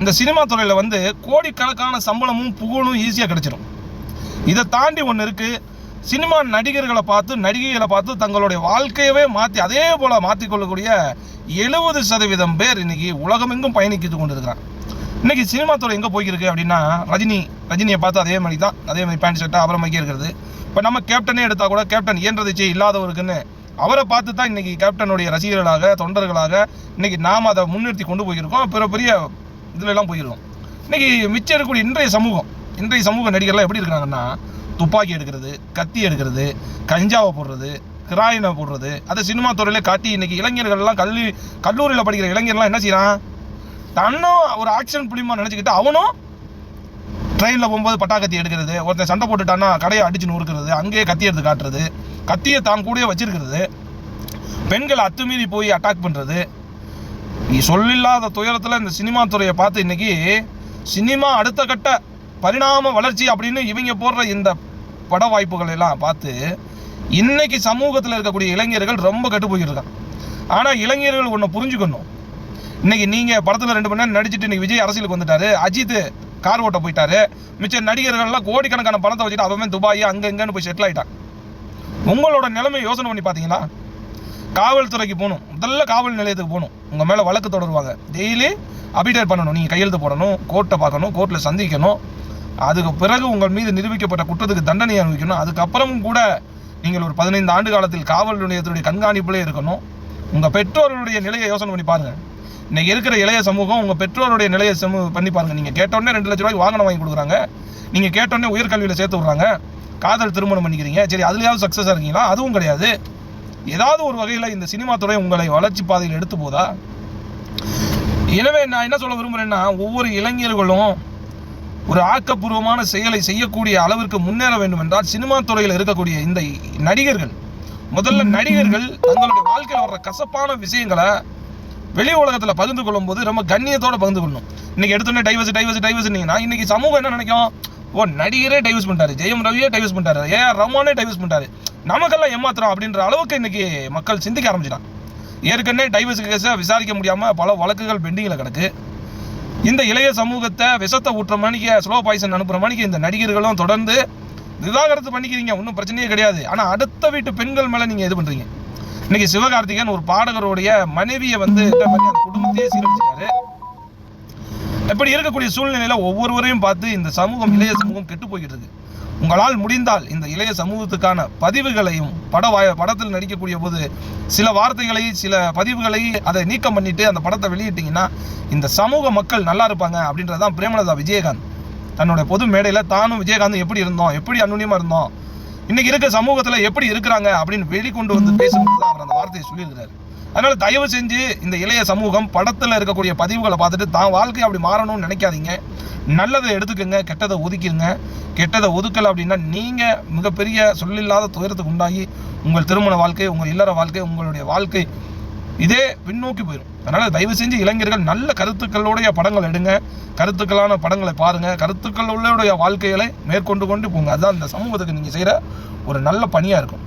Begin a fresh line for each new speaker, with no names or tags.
இந்த சினிமா துறையில் வந்து கோடிக்கணக்கான சம்பளமும் புகழும் ஈஸியாக கிடச்சிடும் இதை தாண்டி ஒன்று இருக்குது சினிமா நடிகர்களை பார்த்து நடிகைகளை பார்த்து தங்களுடைய வாழ்க்கையவே மாற்றி அதே போல் மாற்றிக்கொள்ளக்கூடிய எழுபது சதவீதம் பேர் இன்னைக்கு உலகமெங்கும் பயணிக்கிட்டு கொண்டு இன்றைக்கி சினிமா துறை எங்கே போய்க்கிருக்கு அப்படின்னா ரஜினி ரஜினியை பார்த்து அதே மாதிரி தான் அதே மாதிரி பேண்ட் ஷர்ட்டாக அவரை மாதிரி இருக்கிறது. இப்போ நம்ம கேப்டனே எடுத்தால் கூட கேப்டன் இயன்றதிச்சே இல்லாதவருக்குன்னு அவரை பார்த்து தான் இன்றைக்கி கேப்டனுடைய ரசிகர்களாக தொண்டர்களாக இன்றைக்கி நாம் அதை முன்னிறுத்தி கொண்டு போயிருக்கோம். பிற பெரிய இதுல போயிடுவோம் இன்றைக்கி மிச்சம் இருக்கக்கூடிய இன்றைய சமூகம் இன்றைய சமூக நடிகர்லாம் எப்படி இருக்கிறாங்கன்னா துப்பாக்கி எடுக்கிறது கத்தி எடுக்கிறது கஞ்சாவை போடுறது கிராயினை போடுறது அதை சினிமா துறையிலே காட்டி இன்னைக்கு இளைஞர்கள்லாம் கல்வி கல்லூரியில் படிக்கிற இளைஞர்லாம் என்ன செய்யறான் தன்னும் ஒரு ஆக்ஷன் புலிமா நினச்சிக்கிட்டு அவனும் ட்ரெயினில் போகும்போது பட்டாக்கத்தி எடுக்கிறது ஒருத்தன் சண்டை போட்டுட்டான்னா கடையை அடிச்சு நொறுக்கிறது அங்கேயே கத்தி எடுத்து காட்டுறது கத்தியை தான் கூடயே வச்சிருக்கிறது பெண்களை அத்துமீறி போய் அட்டாக் பண்ணுறது சொல்லில்லாத துயரத்தில் இந்த சினிமா துறையை பார்த்து இன்னைக்கு சினிமா அடுத்த கட்ட பரிணாம வளர்ச்சி அப்படின்னு இவங்க போடுற இந்த பட வாய்ப்புகள் எல்லாம் பார்த்து இன்னைக்கு சமூகத்தில் இருக்கக்கூடிய இளைஞர்கள் ரொம்ப கெட்டு போயிருக்காங்க. ஆனால் இளைஞர்கள் ஒன்று புரிஞ்சுக்கணும். இன்னைக்கு நீங்கள் படத்தில் ரெண்டு மணி நேரம் நடிச்சிட்டு இன்னைக்கு விஜய் அரசியலுக்கு வந்துட்டாரு அஜித் கார் ஓட்ட போயிட்டாரு மிச்ச நடிகர்கள்லாம் கோடிக்கணக்கான பணத்தை வச்சுட்டு அவன் துபாய் அங்கே இங்கேன்னு போய் செட்டில் ஆயிட்டான் உங்களோட நிலைமை யோசனை பண்ணி பார்த்தீங்களா? காவல்துறைக்கு போகணும். முதல்ல காவல் நிலையத்துக்கு போகணும். உங்கள் மேலே வழக்கு தொடருவாங்க. டெய்லி அபிடேட் பண்ணணும். நீங்கள் கையெழுத்து போடணும் கோர்ட்டை பார்க்கணும் கோர்ட்டில் சந்திக்கணும். அதுக்கு பிறகு உங்கள் மீது நிரூபிக்கப்பட்ட குற்றத்துக்கு தண்டனை அனுபவிக்கணும். அதுக்கப்புறமும் கூட நீங்கள் ஒரு பதினைந்து ஆண்டு காலத்தில் காவல் நிலையத்துடைய கண்காணிப்பிலே இருக்கணும். உங்கள் பெற்றோர்களுடைய நிலையை யோசனை பண்ணி பாருங்கள் இன்னைக்கு இருக்கிற இளைய சமூகம் உங்கள் பெற்றோருடைய நிலையை சமூ பண்ணி பாருங்கள் நீங்கள் கேட்டோடனே ரெண்டு லட்ச ரூபாய்க்கு வாகனம் வாங்கி கொடுக்குறாங்க. நீங்கள் கேட்டோடனே உயர்கல்வியில் சேர்த்து விட்றாங்க. காதல் திருமணம் பண்ணிக்கிறீங்க. சரி அதுலேயாவது சக்ஸஸாக இருக்கீங்களா? அதுவும் கிடையாது. ஏதாவது ஒரு வகையில் இந்த சினிமா துறை உங்களை வளர்ச்சி பாதையில் எடுத்து போதா? எனவே நான் என்ன சொல்ல விரும்புகிறேன்னா ஒவ்வொரு இளைஞர்களும் ஒரு ஆக்கப்பூர்வமான செயலை செய்யக்கூடிய அளவிற்கு முன்னேற வேண்டும் என்றால் சினிமா துறையில் இருக்கக்கூடிய இந்த நடிகர்கள் முதல்ல நடிகர்கள் தங்களுடைய வாழ்க்கையில் வர்ற கசப்பான விஷயங்களை வெளி உலகத்தில் பகிர்ந்து கொள்ளும் போது ரொம்ப கண்ணியத்தோட பகிர்ந்து கொள்ளணும். இன்னைக்கு எடுத்தோடனே டைவர்ஸ் டைவர்ஸ் டைவர்ஸ்னீங்கன்னா இன்னைக்கு சமூகம் என்ன நினைக்கும்? ஓ நடிகரே டைவர்ஸ் பண்ணிட்டாரு ஜெயம் ரவியே டைவர்ஸ் பண்ணிட்டாரு ஏ ஆர் ரஹ்மானே டைவர்ஸ் பண்ணிட்டாரு. நமக்கெல்லாம் ஏமாத்துறோம் அப்படின்ற அளவுக்கு இன்னைக்கு மக்கள் சிந்திக்க ஆரம்பிச்சிட்டாங்க. ஏற்கனவே டைவர்ஸ் கேஸை விசாரிக்க முடியாமல் பல வழக்குகள் பெண்டிங்கில் கிடக்கு. இந்த இளைய சமூகத்தை விஷத்தை ஊட்டுற மணிக்கு ஸ்லோ பாய்சன் அனுப்புகிற மணிக்கு இந்த நடிகர்களும் தொடர்ந்து விவாகரத்து பண்ணிக்கிறீங்க ஒன்றும் பிரச்சனையே கிடையாது. ஆனால் அடுத்த வீட்டு பெண்கள் மேலே நீங்கள் இது பண்ணுறீங்க இன்னைக்கு சிவகார்த்திகேயன் ஒரு பாடகருடைய மனைவியை வந்து குடும்பத்தையே சீரழிச்சிட்டாரு. இப்படி இருக்கக்கூடிய சூழ்நிலையில் ஒவ்வொருவரையும் பார்த்து இந்த சமூகம் இளைய சமூகம் கெட்டு போய்கிட்டு இருக்கு. உங்களால் முடிந்தால் இந்த இளைய சமூகத்துக்கான பதிவுகளையும் பட வாய படத்தில் நடிக்கக்கூடிய போது சில வார்த்தைகளை சில பதிவுகளை அதை நீக்கம் பண்ணிட்டு அந்த படத்தை வெளியிட்டீங்கன்னா இந்த சமூக மக்கள் நல்லா இருப்பாங்க அப்படின்றதான் பிரேமலதா விஜயகாந்த். தன்னுடைய பொது மேடையில் தானும் விஜயகாந்தும் எப்படி இருந்தோம் எப்படி அனுனியமாக இருந்தோம் இன்னைக்கு இருக்க சமூகத்தில் எப்படி இருக்கிறாங்க அப்படின்னு வெளிக்கொண்டு வந்து பேசும்போது அவர் அந்த வார்த்தையை சொல்லியிருக்கிறார். அதனால் தயவு செஞ்சு இந்த இளைய சமூகம் படத்தில் இருக்கக்கூடிய பதிவுகளை பார்த்துட்டு தான் வாழ்க்கை அப்படி மாறணும்னு நினைக்காதீங்க. நல்லதை எடுத்துக்கோங்க கெட்டதை ஒதுக்கிடுங்க கெட்டதை ஒதுக்கலை அப்படின்னா நீங்கள் மிகப்பெரிய சொல்லில்லாத துயரத்துக்கு உண்டாகி உங்கள் திருமண வாழ்க்கை உங்கள் இல்லற வாழ்க்கை உங்களுடைய வாழ்க்கை இதே பின்னோக்கி போயிடும் அதனால் தயவு செஞ்சு இளைஞர்கள் நல்ல கருத்துக்களுடைய படங்கள் எடுங்க. கருத்துக்களான படங்களை பாருங்க. கருத்துக்களுடைய வாழ்க்கைகளை மேற்கொண்டு கொண்டு போங்க. அதுதான் இந்த சமூகத்துக்கு நீங்கள் செய்கிற ஒரு நல்ல பணியாக இருக்கும்.